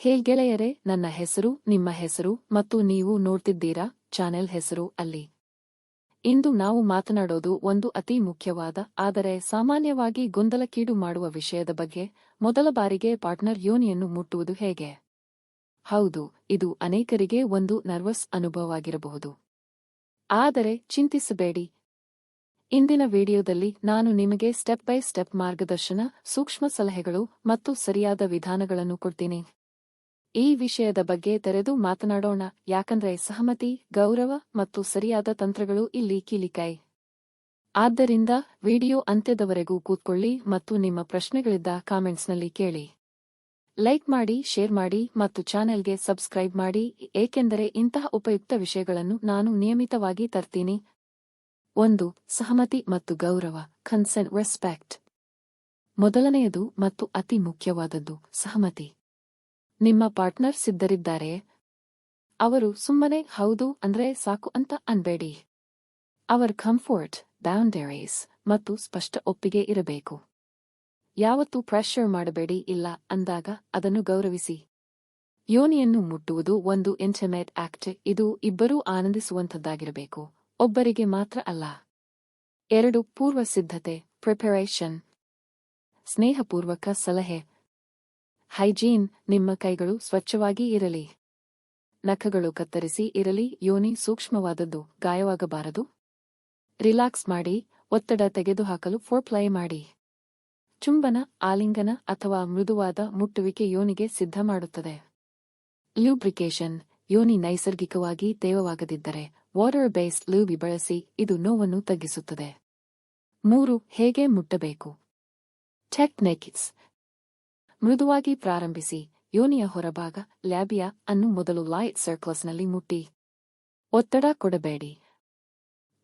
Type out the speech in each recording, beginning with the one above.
ಹೇ ಗೆಳೆಯರೆ, ನನ್ನ ಹೆಸರು, ನಿಮ್ಮ ಹೆಸರು ಮತ್ತು ನೀವು ನೋಡ್ತಿದ್ದೀರಾ ಚಾನೆಲ್ ಹೆಸರು ಅಲ್ಲಿ. ಇಂದು ನಾವು ಮಾತನಾಡೋದು ಒಂದು ಅತಿ ಮುಖ್ಯವಾದ, ಆದರೆ ಸಾಮಾನ್ಯವಾಗಿ ಗೊಂದಲಕ್ಕೀಡು ಮಾಡುವ ವಿಷಯದ ಬಗ್ಗೆ ಮೊದಲ ಬಾರಿಗೆ ಪಾರ್ಟ್ನರ್ ಯೋನಿಯನ್ನು ಮುಟ್ಟುವುದು ಹೇಗೆ? ಹೌದು, ಇದು ಅನೇಕರಿಗೆ ಒಂದು ನರ್ವಸ್ ಅನುಭವವಾಗಿರಬಹುದು. ಆದರೆ ಚಿಂತಿಸಬೇಡಿ. ಇಂದಿನ ವಿಡಿಯೋದಲ್ಲಿ ನಾನು ನಿಮಗೆ ಸ್ಟೆಪ್ ಬೈ ಸ್ಟೆಪ್ ಮಾರ್ಗದರ್ಶನ, ಸೂಕ್ಷ್ಮ ಸಲಹೆಗಳು ಮತ್ತು ಸರಿಯಾದ ವಿಧಾನಗಳನ್ನು ಕೊಡ್ತೀನಿ. ಈ ವಿಷಯದ ಬಗ್ಗೆ ತೆರೆದು ಮಾತನಾಡೋಣ. ಯಾಕಂದ್ರೆ ಸಹಮತಿ, ಗೌರವ ಮತ್ತು ಸರಿಯಾದ ತಂತ್ರಗಳು ಇಲ್ಲಿ ಕೀಲಿಕಾಯಿ. ಆದ್ದರಿಂದ ವಿಡಿಯೋ ಅಂತ್ಯದವರೆಗೂ ಕೂತ್ಕೊಳ್ಳಿ ಮತ್ತು ನಿಮ್ಮ ಪ್ರಶ್ನೆಗಳಿದ್ದ ಕಾಮೆಂಟ್ಸ್ನಲ್ಲಿ ಕೇಳಿ. ಲೈಕ್ ಮಾಡಿ, ಶೇರ್ ಮಾಡಿ ಮತ್ತು ಚಾನೆಲ್ಗೆ ಸಬ್ಸ್ಕ್ರೈಬ್ ಮಾಡಿ. ಏಕೆಂದರೆ ಇಂತಹ ಉಪಯುಕ್ತ ವಿಷಯಗಳನ್ನು ನಾನು ನಿಯಮಿತವಾಗಿ ತರ್ತೀನಿ. ಒಂದು, ಸಹಮತಿ ಮತ್ತು ಗೌರವ ಕನ್ಸೆಂಟ್ ರೆಸ್ಪೆಕ್ಟ್. ಮೊದಲನೆಯದು ಮತ್ತು ಅತಿ ಮುಖ್ಯವಾದದ್ದು ಸಹಮತಿ. ನಿಮ್ಮ ಪಾರ್ಟ್ನರ್ ಸಿದ್ಧರಿದ್ದಾರೆ. ಅವರು ಸುಮ್ಮನೆ, ಹೌದು ಅಂದ್ರೆ ಸಾಕು ಅಂತ ಅನ್ಬೇಡಿ. ಅವರ್ ಕಂಫರ್ಟ್ ಬೌಂಡರೀಸ್ ಮತ್ತು ಸ್ಪಷ್ಟ ಒಪ್ಪಿಗೆ ಇರಬೇಕು. ಯಾವತ್ತೂ ಪ್ರೆಷರ್ ಮಾಡಬೇಡಿ ಇಲ್ಲ ಅಂದಾಗ ಅದನ್ನು ಗೌರವಿಸಿ. ಯೋನಿಯನ್ನು ಮುಟ್ಟುವುದು ಒಂದು ಇಂಟರ್ನೆಟ್ ಆಕ್ಟ್ ಇದು ಇಬ್ಬರೂ ಆನಂದಿಸುವಂಥದ್ದಾಗಿರಬೇಕು. ಒಬ್ಬರಿಗೆ ಮಾತ್ರ ಅಲ್ಲ. ಎರಡು ಪೂರ್ವ ಸಿದ್ಧತೆ ಪ್ರಿಪರೇಷನ್ ಸ್ನೇಹಪೂರ್ವಕ ಸಲಹೆ. ಹೈಜೀನ್, ನಿಮ್ಮ ಕೈಗಳು ಸ್ವಚ್ಛವಾಗಿ ಇರಲಿ. ನಖಗಳು ಕತ್ತರಿಸಿ ಇರಲಿ, ಯೋನಿ ಸೂಕ್ಷ್ಮವಾದದ್ದು, ಗಾಯವಾಗಬಾರದು. ರಿಲ್ಯಾಕ್ಸ್ ಮಾಡಿ, ಒತ್ತಡ ತೆಗೆದುಹಾಕಲು ಫೋರ್ಪ್ಲೈ ಮಾಡಿ. ಚುಂಬನ, ಆಲಿಂಗನ ಅಥವಾ ಮೃದುವಾದ ಮುಟ್ಟುವಿಕೆ ಯೋನಿಗೆ ಸಿದ್ಧ ಮಾಡುತ್ತದೆ. ಲ್ಯೂಬ್ರಿಕೇಶನ್ ಯೋನಿ ನೈಸರ್ಗಿಕವಾಗಿ ತೇವವಾಗದಿದ್ದರೆ, ವಾಟರ್ ಬೇಸ್ಡ್ ಲೂಬಿ ಬಳಸಿ ಇದು ನೋವನ್ನು ತಗ್ಗಿಸುತ್ತದೆ. ಮೂರು, ಹೇಗೆ ಮುಟ್ಟಬೇಕು? ಟೆಕ್ನಿಕ್ಸ್ ಮೃದುವಾಗಿ ಪ್ರಾರಂಭಿಸಿ. ಯೋನಿಯ ಹೊರಭಾಗ, ಲ್ಯಾಬಿಯಾ ಅನ್ನು ಮೊದಲು ಲೈಟ್ ಸರ್ಕ್ಲಸ್ನಲ್ಲಿ ಮುಟ್ಟಿ. ಒತ್ತಡ ಕೊಡಬೇಡಿ.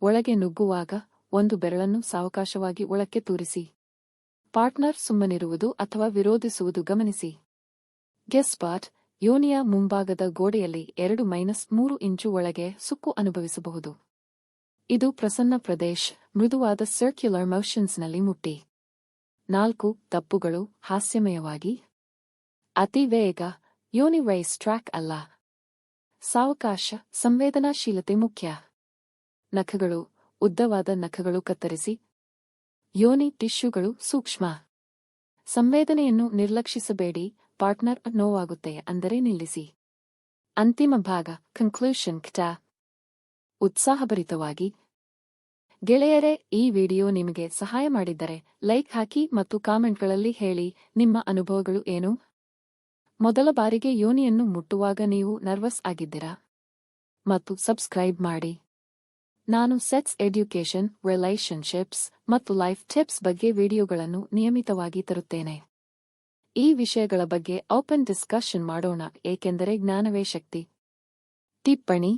ಒಳಗೆ ನುಗ್ಗುವಾಗ ಒಂದು ಬೆರಳನ್ನು ಸಾವಕಾಶವಾಗಿ ಒಳಕ್ಕೆ ತೂರಿಸಿ. ಪಾರ್ಟ್ನರ್ ಸುಮ್ಮನಿರುವುದು ಅಥವಾ ವಿರೋಧಿಸುವುದು ಗಮನಿಸಿ. ಗೆಸ್ಪಾಟ್ ಯೋನಿಯ ಮುಂಭಾಗದ ಗೋಡೆಯಲ್ಲಿ ಎರಡು ಮೈನಸ್ ಮೂರು ಇಂಚು ಒಳಗೆ ಸುಕ್ಕು ಅನುಭವಿಸಬಹುದು. ಇದು ಪ್ರಸನ್ನ ಪ್ರದೇಶ್, ಮೃದುವಾದ ಸರ್ಕ್ಯುಲರ್ ಮೋಷನ್ಸ್ನಲ್ಲಿ ಮುಟ್ಟಿ. ನಾಲ್ಕು ತಪ್ಪುಗಳು ಹಾಸ್ಯಮಯವಾಗಿ. ಅತಿ ವೇಗ ಯೋನಿವೈಸ್ ಟ್ರ್ಯಾಕ್ ಅಲ್ಲ. ಸಾವಕಾಶ, ಸಂವೇದನಾಶೀಲತೆ ಮುಖ್ಯ. ನಖಗಳು, ಉದ್ದವಾದ ನಖಗಳು ಕತ್ತರಿಸಿ. ಯೋನಿ ಟಿಶ್ಯೂಗಳು ಸೂಕ್ಷ್ಮ. ಸಂವೇದನೆಯನ್ನು ನಿರ್ಲಕ್ಷಿಸಬೇಡಿ, ಪಾರ್ಟ್ನರ್ ನೋವಾಗುತ್ತೆ ಅಂದರೆ ನಿಲ್ಲಿಸಿ. ಅಂತಿಮ ಭಾಗ, ಕನ್ಕ್ಲೂಷನ್ ಕ್ಟ ಉತ್ಸಾಹಭರಿತವಾಗಿ ಗೆಳೆಯರೇ, ಈ ವಿಡಿಯೋ ನಿಮಗೆ ಸಹಾಯ ಮಾಡಿದ್ದರೆ ಲೈಕ್ ಹಾಕಿ ಮತ್ತು ಕಾಮೆಂಟ್ಗಳಲ್ಲಿ ಹೇಳಿ ನಿಮ್ಮ ಅನುಭವಗಳು ಏನು? ಮೊದಲ ಬಾರಿಗೆ ಯೋನಿಯನ್ನು ಮುಟ್ಟುವಾಗ ನೀವು ನರ್ವಸ್ ಆಗಿದ್ದೀರಾ? ಮತ್ತು ಸಬ್ಸ್ಕ್ರೈಬ್ ಮಾಡಿ. ನಾನು ಸೆಟ್ಸ್ ಎಡ್ಯುಕೇಷನ್, ರಿಲೇಷನ್ಶಿಪ್ಸ್ ಮತ್ತು ಲೈಫ್ ಟಿಪ್ಸ್ ಬಗ್ಗೆ ವಿಡಿಯೋಗಳನ್ನು ನಿಯಮಿತವಾಗಿ ತರುತ್ತೇನೆ. ಈ ವಿಷಯಗಳ ಬಗ್ಗೆ ಓಪನ್ ಡಿಸ್ಕಷನ್ ಮಾಡೋಣ, ಏಕೆಂದರೆ ಜ್ಞಾನವೇ ಶಕ್ತಿ. ಟಿಪ್ಪಣಿ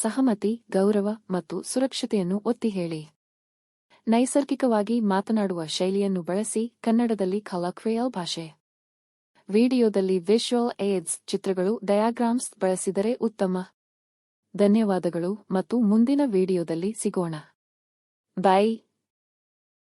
ಸಹಮತಿ, ಗೌರವ ಮತ್ತು ಸುರಕ್ಷತೆಯನ್ನು ಒತ್ತಿ ಹೇಳಿ. ನೈಸರ್ಗಿಕವಾಗಿ ಮಾತನಾಡುವ ಶೈಲಿಯನ್ನು ಬಳಸಿ ಕನ್ನಡದಲ್ಲಿ ಕಲಕ್ರಿಯಲ್ ಭಾಷೆ. ವಿಡಿಯೋದಲ್ಲಿ ವಿಶ್ವಲ್ ಏಡ್ಸ್ ಚಿತ್ರಗಳು, ಡಯಾಗ್ರಾಮ್ಸ್ ಬಳಸಿದರೆ ಉತ್ತಮ. ಧನ್ಯವಾದಗಳು ಮತ್ತು ಮುಂದಿನ ವಿಡಿಯೋದಲ್ಲಿ ಸಿಗೋಣ. ಬೈ